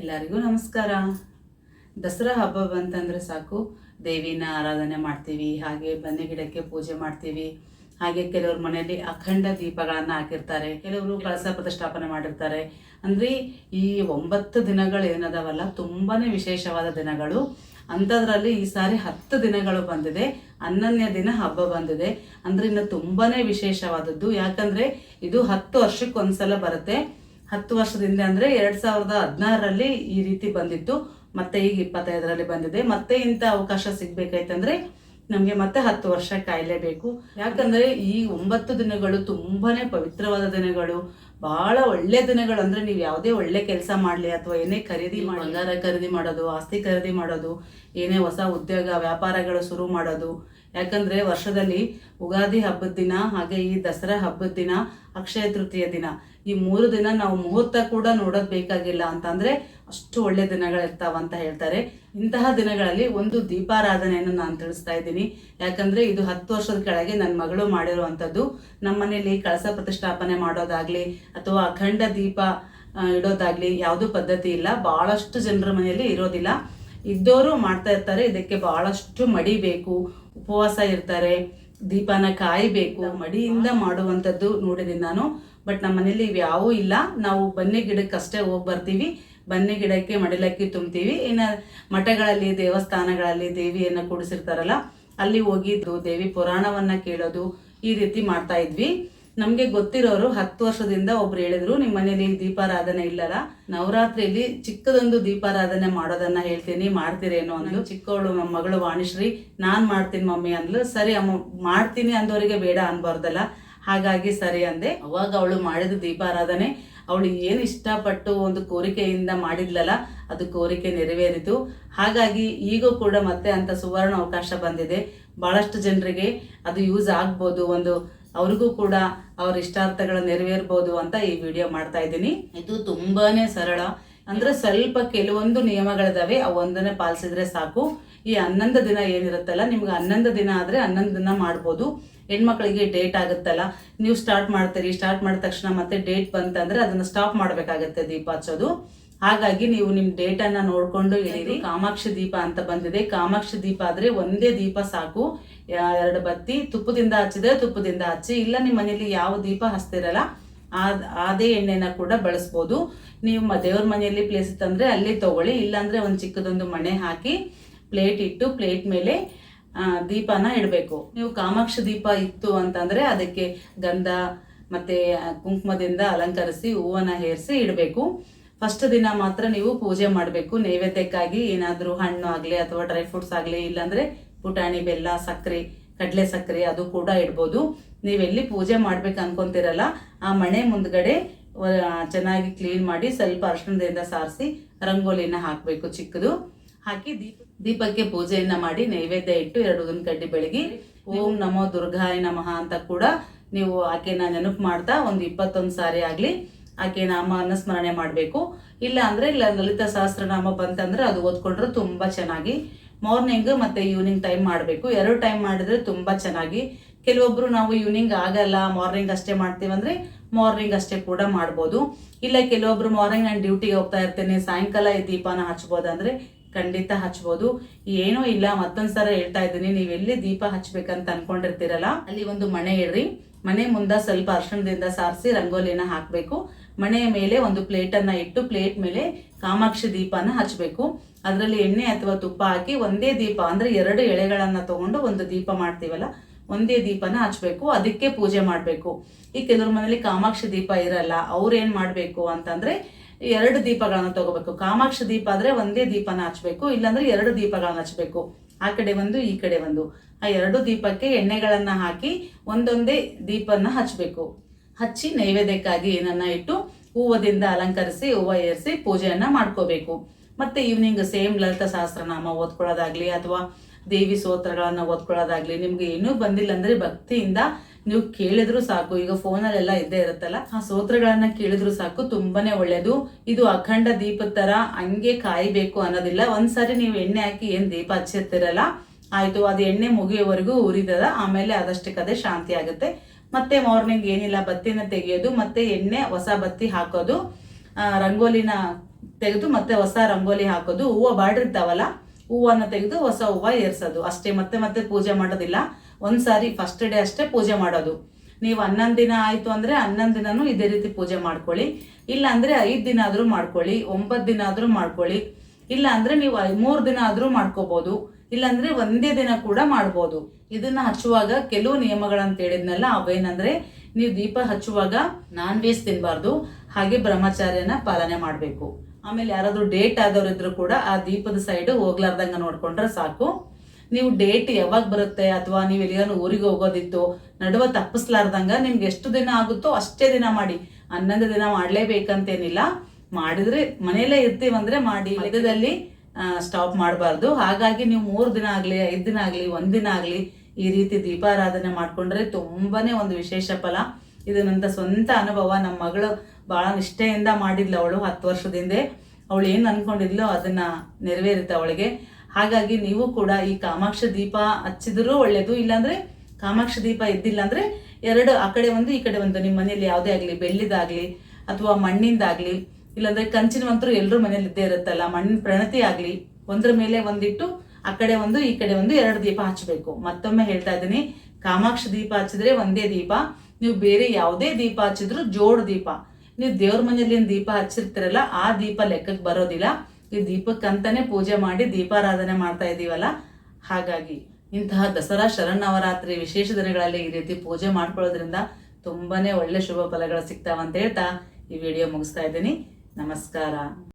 ಎಲ್ಲರಿಗೂ ನಮಸ್ಕಾರ. ದಸರಾ ಹಬ್ಬ ಬಂತಂದರೆ ಸಾಕು. ದೇವಿನ ಆರಾಧನೆ ಮಾಡ್ತೀವಿ, ಹಾಗೆ ಬನ್ನಿ ಗಿಡಕ್ಕೆ ಪೂಜೆ ಮಾಡ್ತೀವಿ. ಹಾಗೆ ಕೆಲವರು ಮನೆಯಲ್ಲಿ ಅಖಂಡ ದೀಪಗಳನ್ನು ಹಾಕಿರ್ತಾರೆ, ಕೆಲವರು ಕಳಸ ಪ್ರತಿಷ್ಠಾಪನೆ ಮಾಡಿರ್ತಾರೆ. ಅಂದರೆ ಈ ಒಂಬತ್ತು ದಿನಗಳು ಏನದಾವಲ್ಲ ತುಂಬಾ ವಿಶೇಷವಾದ ದಿನಗಳು. ಅಂಥದ್ರಲ್ಲಿ ಈ ಸಾರಿ ಹತ್ತು ದಿನಗಳು ಬಂದಿದೆ. ಅನ್ನನ್ಯ ದಿನ ಹಬ್ಬ ಬಂದಿದೆ. ಅಂದರೆ ಇನ್ನು ತುಂಬಾ ವಿಶೇಷವಾದದ್ದು. ಯಾಕಂದರೆ ಇದು ಹತ್ತು ವರ್ಷಕ್ಕೊಂದ್ಸಲ ಬರುತ್ತೆ. ಹತ್ತು ವರ್ಷದಿಂದ ಅಂದರೆ ಎರಡು ಸಾವಿರದ ಹದಿನಾರರಲ್ಲಿ ಈ ರೀತಿ ಬಂದಿತ್ತು. ಮತ್ತೆ ಈಗ ಇಪ್ಪತ್ತೈದರಲ್ಲಿ ಬಂದಿದೆ. ಮತ್ತೆ ಇಂಥ ಅವಕಾಶ ಸಿಗ್ಬೇಕಾಯ್ತಂದ್ರೆ ನಮಗೆ ಮತ್ತೆ ಹತ್ತು ವರ್ಷ ಕಾಯಲೇಬೇಕು. ಯಾಕಂದ್ರೆ ಈ ಒಂಬತ್ತು ದಿನಗಳು ತುಂಬಾನೇ ಪವಿತ್ರವಾದ ದಿನಗಳು. ಬಹಳ ಒಳ್ಳೆ ದಿನಗಳು ಅಂದ್ರೆ ನೀವು ಯಾವುದೇ ಒಳ್ಳೆ ಕೆಲಸ ಮಾಡಲಿ ಅಥವಾ ಏನೇ ಖರೀದಿ ಮಾಡಿ ಬಂಗಾರ ಖರೀದಿ ಮಾಡೋದು ಆಸ್ತಿ ಖರೀದಿ ಮಾಡೋದು ಏನೇ ಹೊಸ ಉದ್ಯೋಗ ವ್ಯಾಪಾರಗಳು ಶುರು ಮಾಡೋದು. ಯಾಕಂದ್ರೆ ವರ್ಷದಲ್ಲಿ ಉಗಾದಿ ಹಬ್ಬದ ದಿನ ಹಾಗೆ ಈ ದಸರಾ ಹಬ್ಬದ ದಿನ ಅಕ್ಷಯ ತೃತೀಯ ದಿನ. ಈ ಮೂರು ದಿನ ನಾವು ಮುಹೂರ್ತ ಕೂಡ ನೋಡೋದು ಬೇಕಾಗಿಲ್ಲ ಅಂತಂದ್ರೆ ಅಷ್ಟು ಒಳ್ಳೆ ದಿನಗಳಿರ್ತಾವ ಅಂತ ಹೇಳ್ತಾರೆ. ಇಂತಹ ದಿನಗಳಲ್ಲಿ ಒಂದು ದೀಪಾರಾಧನೆಯನ್ನು ನಾನು ತಿಳಿಸ್ತಾ ಇದ್ದೀನಿ. ಯಾಕಂದ್ರೆ ಇದು ಹತ್ತು ವರ್ಷದ ಕೆಳಗೆ ನನ್ನ ಮಗಳು ಮಾಡಿರುವಂಥದ್ದು. ನಮ್ಮ ಮನೆಯಲ್ಲಿ ಕಳಸ ಪ್ರತಿಷ್ಠಾಪನೆ ಮಾಡೋದಾಗ್ಲಿ ಅಥವಾ ಅಖಂಡ ದೀಪ ಇಡೋದಾಗ್ಲಿ ಯಾವುದೂ ಪದ್ಧತಿ ಇಲ್ಲ. ಬಹಳಷ್ಟು ಜನರ ಮನೆಯಲ್ಲಿ ಇರೋದಿಲ್ಲ. ಇದ್ದವರು ಮಾಡ್ತಾ ಇರ್ತಾರೆ. ಇದಕ್ಕೆ ಬಹಳಷ್ಟು ಮಡಿ ಬೇಕು. ಉಪವಾಸ ಇರ್ತಾರೆ. ದೀಪನ ಕಾಯಬೇಕು. ಮಡಿಯಿಂದ ಮಾಡುವಂಥದ್ದು ನೋಡಿದ್ದೀನಿ ನಾನು. ಬಟ್ ನಮ್ಮ ಮನೇಲಿ ಇವ್ಯಾವೂ ಇಲ್ಲ. ನಾವು ಬನ್ನಿ ಗಿಡಕ್ಕಷ್ಟೇ ಹೋಗಿ ಬರ್ತೀವಿ. ಬನ್ನಿ ಗಿಡಕ್ಕೆ ಮಡಿಲಕ್ಕಿ ತುಂಬ್ತೀವಿ. ಇನ್ನು ಮಠಗಳಲ್ಲಿ ದೇವಸ್ಥಾನಗಳಲ್ಲಿ ದೇವಿಯನ್ನು ಕೂಡಿಸಿರ್ತಾರಲ್ಲ ಅಲ್ಲಿ ಹೋಗಿದ್ದು ದೇವಿ ಪುರಾಣವನ್ನ ಕೇಳೋದು ಈ ರೀತಿ ಮಾಡ್ತಾ ಇದ್ವಿ. ನಮಗೆ ಗೊತ್ತಿರೋರು ಹತ್ತು ವರ್ಷದಿಂದ ಒಬ್ರು ಹೇಳಿದ್ರು ನಿಮ್ಮ ಮನೇಲಿ ದೀಪಾರಾಧನೆ ಇಲ್ಲಲ್ಲ? ನವರಾತ್ರಿಯಲ್ಲಿ ಚಿಕ್ಕದೊಂದು ದೀಪಾರಾಧನೆ ಮಾಡೋದನ್ನ ಹೇಳ್ತೀನಿ ಮಾಡ್ತೀರೇನೋ ಅನ್ನೋದು ಚಿಕ್ಕವಳು ನಮ್ಮ ಮಗಳು ವಾಣಿಶ್ರೀ ನಾನು ಮಾಡ್ತೀನಿ ಮಮ್ಮಿ ಅಂದ್ಲು. ಸರಿ ಅಮ್ಮ ಮಾಡ್ತೀನಿ ಅಂದವರಿಗೆ ಬೇಡ ಅನ್ಬಾರ್ದಲ್ಲ. ಹಾಗಾಗಿ ಸರಿ ಅಂದೆ. ಅವಾಗ ಅವಳು ಮಾಡಿದ ದೀಪಾರಾಧನೆ ಅವಳು ಏನು ಇಷ್ಟಪಟ್ಟು ಒಂದು ಕೋರಿಕೆಯಿಂದ ಮಾಡಿದ್ಲಲ್ಲ, ಅದು ಕೋರಿಕೆ ನೆರವೇರಿತು. ಹಾಗಾಗಿ ಈಗೂ ಕೂಡ ಮತ್ತೆ ಅಂತ ಸುವರ್ಣ ಅವಕಾಶ ಬಂದಿದೆ. ಬಹಳಷ್ಟು ಜನರಿಗೆ ಅದು ಯೂಸ್ ಆಗ್ಬೋದು, ಒಂದು ಅವ್ರಿಗೂ ಕೂಡ ಅವ್ರ ಇಷ್ಟಾರ್ಥಗಳು ನೆರವೇರ್ಬೋದು ಅಂತ ಈ ವಿಡಿಯೋ ಮಾಡ್ತಾ ಇದ್ದೀನಿ. ಇದು ತುಂಬಾನೇ ಸರಳ. ಅಂದ್ರೆ ಸ್ವಲ್ಪ ಕೆಲವೊಂದು ನಿಯಮಗಳಿದಾವೆ ಅವೊಂದನ್ನೇ ಪಾಲಿಸಿದ್ರೆ ಸಾಕು. ಈ ಹನ್ನೊಂದು ದಿನ ಏನಿರುತ್ತಲ್ಲ ನಿಮ್ಗೆ ಹನ್ನೊಂದು ದಿನ ಆದ್ರೆ ಹನ್ನೊಂದು ದಿನ ಮಾಡ್ಬೋದು. ಹೆಣ್ಮಕ್ಳಿಗೆ ಡೇಟ್ ಆಗುತ್ತಲ್ಲ ನೀವು ಸ್ಟಾರ್ಟ್ ಮಾಡ್ತೀರಿ ಸ್ಟಾರ್ಟ್ ಮಾಡಿದ ತಕ್ಷಣ ಮತ್ತೆ ಡೇಟ್ ಬಂತಂದ್ರೆ ಅದನ್ನ ಸ್ಟಾಪ್ ಮಾಡಬೇಕಾಗತ್ತೆ ದೀಪ ಹಚ್ಚೋದು. ಹಾಗಾಗಿ ನೀವು ನಿಮ್ಮ ಡೇಟನ್ನು ನೋಡಿಕೊಂಡು ನೋಡ್ಕೊಂಡು ಇಳಿರಿ. ಕಾಮಾಕ್ಷಿ ದೀಪ ಅಂತ ಬಂದಿದೆ. ಕಾಮಾಕ್ಷಿ ದೀಪ ಆದ್ರೆ ಒಂದೇ ದೀಪ ಸಾಕು. ಎರಡು ಬತ್ತಿ ತುಪ್ಪದಿಂದ ಹಚ್ಚಿದ್ರೆ ತುಪ್ಪದಿಂದ ಹಚ್ಚಿ ಇಲ್ಲ ನಿಮ್ಮ ಮನೇಲಿ ಯಾವ ದೀಪ ಹಚ್ತಿರಲ್ಲ ಅದೇ ಎಣ್ಣೆನ ಕೂಡ ಬಳಸ್ಬೋದು. ನೀವು ದೇವ್ರ ಮನೆಯಲ್ಲಿ ಪ್ಲೇಸ್ ತಂದರೆ ಅಲ್ಲಿ ತಗೊಳ್ಳಿ ಇಲ್ಲಾಂದರೆ ಒಂದು ಚಿಕ್ಕದೊಂದು ಮಣೆ ಹಾಕಿ ಪ್ಲೇಟ್ ಇಟ್ಟು ಪ್ಲೇಟ್ ಮೇಲೆ ದೀಪನ ಇಡಬೇಕು. ನೀವು ಕಾಮಾಕ್ಷ ದೀಪ ಇತ್ತು ಅಂತಂದ್ರೆ ಅದಕ್ಕೆ ಗಂಧ ಮತ್ತೆ ಕುಂಕುಮದಿಂದ ಅಲಂಕರಿಸಿ ಹೂವನ್ನು ಹೇರಿಸಿ ಇಡಬೇಕು. ಫಸ್ಟ್ ದಿನ ಮಾತ್ರ ನೀವು ಪೂಜೆ ಮಾಡಬೇಕು. ನೈವೇದ್ಯಕ್ಕಾಗಿ ಏನಾದರೂ ಹಣ್ಣು ಆಗಲಿ ಅಥವಾ ಡ್ರೈ ಫ್ರೂಟ್ಸ್ ಆಗಲಿ, ಇಲ್ಲಾಂದರೆ ಪುಟಾಣಿ, ಬೆಲ್ಲ, ಸಕ್ಕರೆ, ಕಡಲೆ ಸಕ್ಕರೆ ಅದು ಕೂಡ ಇಡ್ಬೋದು. ನೀವೆಲ್ಲಿ ಪೂಜೆ ಮಾಡ್ಬೇಕು ಅನ್ಕೊಂತಿರಲ್ಲ, ಆ ಮಣೆ ಮುಂದ್ಗಡೆ ಚೆನ್ನಾಗಿ ಕ್ಲೀನ್ ಮಾಡಿ ಸ್ವಲ್ಪ ಅರ್ಶನದಿಂದ ಸಾರಿಸಿ, ರಂಗೋಲಿನ ಹಾಕಬೇಕು ಚಿಕ್ಕದು. ಹಾಕಿ ದೀಪ ದೀಪಕ್ಕೆ ಪೂಜೆಯನ್ನ ಮಾಡಿ ನೈವೇದ್ಯ ಇಟ್ಟು ಎರಡು ಒಂದು ಕಡ್ಡಿ ಬೆಳಗಿ, ಓಂ ನಮೋ ದುರ್ಗಾಯ ನಮಃ ಅಂತ ಕೂಡ ನೀವು ಆಕೆನ ನೆನಪು ಮಾಡ್ತಾ ಒಂದು ಇಪ್ಪತ್ತೊಂದು ಸಾರಿ ಆಗಲಿ ಆಕೆ ನಾಮನ ಸ್ಮರಣೆ ಮಾಡಬೇಕು. ಇಲ್ಲ ಅಂದ್ರೆ ಇಲ್ಲ, ಲಲಿತ ಸಹಸ್ರನಾಮ ಬಂತಂದ್ರೆ ಅದು ಓದ್ಕೊಂಡ್ರೆ ತುಂಬಾ ಚೆನ್ನಾಗಿ ಮಾರ್ನಿಂಗ್ ಮತ್ತೆ ಈವ್ನಿಂಗ್ ಟೈಮ್ ಮಾಡಬೇಕು. ಎರಡು ಟೈಮ್ ಮಾಡಿದ್ರೆ ತುಂಬಾ ಚೆನ್ನಾಗಿ. ಕೆಲವೊಬ್ಬರು ನಾವು ಈವ್ನಿಂಗ್ ಆಗಲ್ಲ ಮಾರ್ನಿಂಗ್ ಅಷ್ಟೇ ಮಾಡ್ತೀವಂದ್ರೆ ಮಾರ್ನಿಂಗ್ ಅಷ್ಟೇ ಕೂಡ ಮಾಡ್ಬೋದು. ಇಲ್ಲ, ಕೆಲವೊಬ್ರು ಮಾರ್ನಿಂಗ್ ನಾನು ಡ್ಯೂಟಿಗೆ ಹೋಗ್ತಾ ಇರ್ತೇನೆ, ಸಾಯಂಕಾಲ ಈ ದೀಪನ ಹಚ್ಬೋದಂದ್ರೆ ಖಂಡಿತ ಹಚ್ಬೋದು. ಏನೂ ಇಲ್ಲ, ಮತ್ತೊಂದ್ಸಲ ಹೇಳ್ತಾ ಇದ್ದೀನಿ, ನೀವು ಎಲ್ಲಿ ದೀಪ ಹಚ್ಬೇಕಂತ ಅನ್ಕೊಂಡಿರ್ತೀರಲ್ಲ, ಅಲ್ಲಿ ಒಂದು ಮಣೆ ಇಡ್ರಿ ಮನೆ ಮುಂದ ಸ್ವಲ್ಪ ಅರ್ಶನದಿಂದ ಸಾರಿಸಿ ರಂಗೋಲಿನ ಹಾಕಬೇಕು. ಮಣೆಯ ಮೇಲೆ ಒಂದು ಪ್ಲೇಟನ್ನು ಇಟ್ಟು ಪ್ಲೇಟ್ ಮೇಲೆ ಕಾಮಾಕ್ಷಿ ದೀಪನ ಹಚ್ಚಬೇಕು ಅದರಲ್ಲಿ ಎಣ್ಣೆ ಅಥವಾ ತುಪ್ಪ ಹಾಕಿ ಒಂದೇ ದೀಪ, ಅಂದ್ರೆ ಎರಡು ಎಳೆಗಳನ್ನು ತಗೊಂಡು ಒಂದು ದೀಪ ಮಾಡ್ತೀವಲ್ಲ, ಒಂದೇ ದೀಪನ ಹಚ್ಬೇಕು. ಅದಕ್ಕೆ ಪೂಜೆ ಮಾಡಬೇಕು. ಈ ಕೆಲವ್ರ ಮನೇಲಿ ಕಾಮಾಕ್ಷಿ ದೀಪ ಇರಲ್ಲ, ಅವ್ರು ಮಾಡಬೇಕು ಮಾಡ್ಬೇಕು ಅಂತಂದ್ರೆ ಎರಡು ದೀಪಗಳನ್ನ ತಗೋಬೇಕು. ಕಾಮಾಕ್ಷ ದೀಪ ಆದ್ರೆ ಒಂದೇ ದೀಪನ ಹಚ್ಬೇಕು, ಇಲ್ಲಾಂದ್ರೆ ಎರಡು ದೀಪಗಳನ್ನ ಹಚ್ಬೇಕು. ಆ ಕಡೆ ಒಂದು, ಈ ಕಡೆ ಒಂದು. ಆ ಎರಡು ದೀಪಕ್ಕೆ ಎಣ್ಣೆಗಳನ್ನ ಹಾಕಿ ಒಂದೊಂದೇ ದೀಪನ ಹಚ್ಬೇಕು. ಹಚ್ಚಿ ನೈವೇದ್ಯಕ್ಕಾಗಿ ಏನನ್ನ ಇಟ್ಟು ಹೂವದಿಂದ ಅಲಂಕರಿಸಿ, ಹೂವ ಏರಿಸಿ ಪೂಜೆಯನ್ನ ಮಾಡ್ಕೋಬೇಕು. ಮತ್ತೆ ಈವ್ನಿಂಗ್ ಸೇಮ್ ಲಲಿತ ಸಹಸ್ರನಾಮ ಓದ್ಕೊಳ್ಳೋದಾಗ್ಲಿ ಅಥವಾ ದೇವಿ ಸ್ತೋತ್ರಗಳನ್ನ ಓದ್ಕೊಳ್ಳೋದಾಗ್ಲಿ ನಿಮ್ಗೆ ಏನೂ ಬಂದಿಲ್ಲ ಅಂದ್ರೆ ಭಕ್ತಿಯಿಂದ ನೀವು ಕೇಳಿದ್ರು ಸಾಕು, ಈಗ ಫೋನಲ್ಲೆಲ್ಲ ಇದ್ದೇ ಇರುತ್ತಲ್ಲ, ಆ ಸ್ತೋತ್ರಗಳನ್ನ ಕೇಳಿದ್ರು ಸಾಕು, ತುಂಬಾನೇ ಒಳ್ಳೆಯದು ಇದು ಅಖಂಡ ದೀಪದ ತರ ಹಂಗೆ ಕಾಯಬೇಕು ಅನ್ನೋದಿಲ್ಲ. ಒಂದ್ಸರಿ ನೀವು ಎಣ್ಣೆ ಹಾಕಿ ಏನು ದೀಪ ಹಚ್ಚಿರ್ತಿರಲ್ಲ, ಆಯಿತು, ಅದು ಎಣ್ಣೆ ಮುಗಿಯೋವರೆಗೂ ಉರಿದದ ಆಮೇಲೆ ಅದಷ್ಟಕ್ಕದೇ ಶಾಂತಿ ಆಗುತ್ತೆ. ಮತ್ತೆ ಮಾರ್ನಿಂಗ್ ಏನಿಲ್ಲ, ಬತ್ತಿನ ತೆಗೆಯೋದು, ಮತ್ತೆ ಎಣ್ಣೆ, ಹೊಸ ಬತ್ತಿ ಹಾಕೋದು ರಂಗೋಲಿನ ತೆಗೆದು ಮತ್ತೆ ಹೊಸ ರಂಗೋಲಿ ಹಾಕೋದು. ಹೂವು ಬಾಡಿರ್ತಾವಲ್ಲ ಹೂವನ್ನ ತೆಗೆದು ಹೊಸ ಹೂವ ಏರ್ಸೋದು. ಅಷ್ಟೇ, ಮತ್ತೆ ಮತ್ತೆ ಪೂಜೆ ಮಾಡೋದಿಲ್ಲ. ಒಂದ್ಸಾರಿ ಫಸ್ಟ್ ಡೇ ಅಷ್ಟೇ ಪೂಜೆ ಮಾಡೋದು. ನೀವು ಹನ್ನೊಂದು ದಿನ ಆಯ್ತು ಅಂದ್ರೆ ಹನ್ನೊಂದು ದಿನನೂ ಇದೇ ರೀತಿ ಪೂಜೆ ಮಾಡ್ಕೊಳ್ಳಿ. ಇಲ್ಲ ಅಂದ್ರೆ ಐದು ದಿನ ಆದ್ರೂ ಮಾಡ್ಕೊಳ್ಳಿ, ಒಂಬತ್ತು ದಿನ ಆದ್ರೂ ಮಾಡ್ಕೊಳ್ಳಿ. ಇಲ್ಲ ಅಂದ್ರೆ ನೀವು ಮೂರ್ ದಿನ ಆದ್ರೂ ಮಾಡ್ಕೋಬಹುದು ಇಲ್ಲಾಂದ್ರೆ ಒಂದೇ ದಿನ ಕೂಡ ಮಾಡ್ಬೋದು. ಇದನ್ನ ಹಚ್ಚುವಾಗ ಕೆಲವು ನಿಯಮಗಳಂತ ಹೇಳಿದ್ನಲ್ಲ, ಅವೇನಂದ್ರೆ ನೀವು ದೀಪ ಹಚ್ಚುವಾಗ ನಾನ್ ವೇಜ್ ತಿನ್ಬಾರ್ದು, ಹಾಗೆ ಬ್ರಹ್ಮಚಾರ್ಯನ ಪಾಲನೆ ಮಾಡಬೇಕು. ಆಮೇಲೆ ಯಾರಾದ್ರೂ ಡೇಟ್ ಆದವರಿದ್ರೂ ಕೂಡ ಆ ದೀಪದ ಸೈಡ್ ಹೋಗ್ಲಾರ್ದಂಗ ನೋಡ್ಕೊಂಡ್ರೆ ಸಾಕು. ನೀವು ಡೇಟ್ ಯಾವಾಗ ಬರುತ್ತೆ ಅಥವಾ ನೀವು ಎಲ್ಲಿಗಾನು ಊರಿಗೆ ಹೋಗೋದಿತ್ತು, ನಡುವ ತಪ್ಪಿಸ್ಲಾರ್ದಂಗ ನಿಮ್ಗೆ ಎಷ್ಟು ದಿನ ಆಗುತ್ತೋ ಅಷ್ಟೇ ದಿನ ಮಾಡಿ. ಹನ್ನೊಂದು ದಿನ ಮಾಡ್ಲೇಬೇಕಂತೇನಿಲ್ಲ. ಮಾಡಿದ್ರೆ ಮನೆಯಲ್ಲೇ ಇರ್ತೀವಂದ್ರೆ ಮಾಡಿ, ಮಧ್ಯದಲ್ಲಿ ಸ್ಟಾಪ್ ಮಾಡಬಾರ್ದು. ಹಾಗಾಗಿ ನೀವು ಮೂರು ದಿನ ಆಗಲಿ, ಐದು ದಿನ ಆಗಲಿ ಒಂದಿನ ಆಗಲಿ ಈ ರೀತಿ ದೀಪಾರಾಧನೆ ಮಾಡಿಕೊಂಡ್ರೆ ತುಂಬಾನೇ ಒಂದು ವಿಶೇಷ ಫಲ. ಇದು ನನ್ನ ಸ್ವಂತ ಅನುಭವ ನಮ್ಮ ಮಗಳು ಬಹಳ ನಿಷ್ಠೆಯಿಂದ ಮಾಡಿದ್ಲು ಅವಳು ಹತ್ತು ವರ್ಷದಿಂದೆ. ಅವಳು ಏನು ಅಂದ್ಕೊಂಡಿದ್ಲು ಅದನ್ನ ನೆರವೇರುತ್ತೆ ಅವಳಿಗೆ. ಹಾಗಾಗಿ ನೀವು ಕೂಡ ಈ ಕಾಮಾಕ್ಷ ದೀಪ ಹಚ್ಚಿದ್ರೂ ಒಳ್ಳೇದು, ಇಲ್ಲಾಂದರೆ ಕಾಮಾಕ್ಷ ದೀಪ ಇದ್ದಿಲ್ಲ ಅಂದ್ರೆ ಎರಡು ಆ ಕಡೆ ಒಂದು, ಈ ಕಡೆ ಒಂದು. ನಿಮ್ಮ ಮನೆಯಲ್ಲಿ ಯಾವುದೇ ಆಗಲಿ, ಬೆಳ್ಳಿದಾಗ್ಲಿ ಅಥವಾ ಮಣ್ಣಿಂದಾಗ್ಲಿ, ಇಲ್ಲಾಂದರೆ ಕಂಚಿನವಂತರೂ ಎಲ್ಲರೂ ಮನೇಲಿ ಇದ್ದೇ ಇರುತ್ತಲ್ಲ ಮಣ್ಣಿನ ಪ್ರಣತಿ ಆಗಲಿ, ಒಂದ್ರ ಮೇಲೆ ಒಂದಿಟ್ಟು ಆ ಕಡೆ ಒಂದು, ಈ ಕಡೆ ಒಂದು ಎರಡು ದೀಪ ಹಚ್ಚಬೇಕು. ಮತ್ತೊಮ್ಮೆ ಹೇಳ್ತಾ ಇದ್ದೀನಿ, ಕಾಮಾಕ್ಷ ದೀಪ ಹಚ್ಚಿದ್ರೆ ಒಂದೇ ದೀಪ, ನೀವು ಬೇರೆ ಯಾವುದೇ ದೀಪ ಹಚ್ಚಿದ್ರು ಜೋಡ್ ದೀಪ. ನೀವು ದೇವ್ರ ಮನೆಯಲ್ಲಿ ದೀಪ ಹಚ್ಚಿರ್ತೀರಲ್ಲ, ಆ ದೀಪ ಲೆಕ್ಕಕ್ಕೆ ಬರೋದಿಲ್ಲ. ಈ ದೀಪಕ್ಕಂತಾನೆ ಪೂಜೆ ಮಾಡಿ, ದೀಪಾರಾಧನೆ ಮಾಡ್ತಾ ಇದ್ದೀವಲ್ಲ, ಹಾಗಾಗಿ ಇಂತಹ ದಸರಾ ಶರನ್ನವರಾತ್ರಿ ವಿಶೇಷ ದಿನಗಳಲ್ಲಿ ಈ ರೀತಿ ಪೂಜೆ ಮಾಡ್ಕೊಳ್ಳೋದ್ರಿಂದ ತುಂಬಾನೇ ಒಳ್ಳೆ ಶುಭ ಫಲಗಳು ಸಿಗ್ತಾವಂತ ಹೇಳ್ತಾ ಈ ವಿಡಿಯೋ ಮುಗಿಸ್ತಾ ಇದ್ದೀನಿ. ನಮಸ್ಕಾರ.